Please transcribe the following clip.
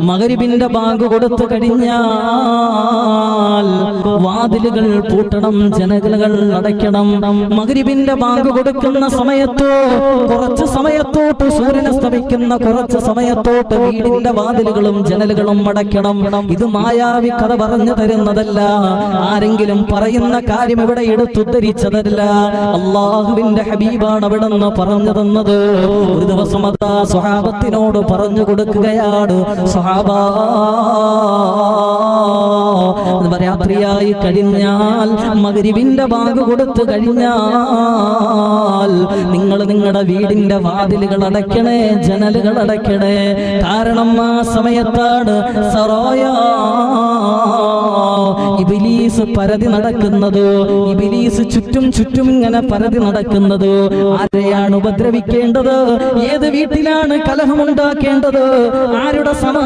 മകരിബിന്റെ bank കൊടുത്തു കഴിഞ്ഞാൽ വാതിലുകൾ പൂട്ടണം ജനലുകൾ അടയ്ക്കണം. മകരിവിന്റെ ബാങ്ക് കൊടുക്കുന്ന സമയത്തോ കുറച്ച് സമയത്തോട്ട് സൂര്യൻ അസ്തമിക്കുന്ന കുറച്ച് സമയത്തോട്ട് വീടിന്റെ വാതിലുകളും ജനലുകളും അടയ്ക്കണം. ഇത് മായാവി കഥ പറഞ്ഞു തരുന്നതല്ല. ആരെങ്കിലും പറയുന്ന കാര്യം ഇവിടെ എടുത്തുദ്ധരിച്ചതല്ല. അള്ളാഹുവിന്റെ ഹബീബാണ് അവിടെ നിന്ന് പറഞ്ഞു തന്നത്. ഒരു ദിവസം അതാ സ്വഹാബത്തിനോട് പറഞ്ഞു കൊടുക്കുകയാണ് സ്വഹാബാ രാത്രിയായി കഴിഞ്ഞാൽ മകരിവിന്റെ ബാഗ് കൊടുത്തു കഴിഞ്ഞാൽ നിങ്ങൾ നിങ്ങളുടെ വീടിന്റെ വാതിലുകൾ അടയ്ക്കണേ ജനലുകൾ അടയ്ക്കണേ. കാരണം ആ സമയത്താണ് സറോയ ഇബിലീസ് പരതി നടക്കുന്നത്. ഇബിലീസ് ചുറ്റും ചുറ്റും ഇങ്ങനെ പരതി നടക്കുന്നത്. ആരെയാണ് ഉപദ്രവിക്കേണ്ടത്? ഏത് വീട്ടിലാണ് കലഹമുണ്ടാക്കേണ്ടത്? ആരുടെ സമ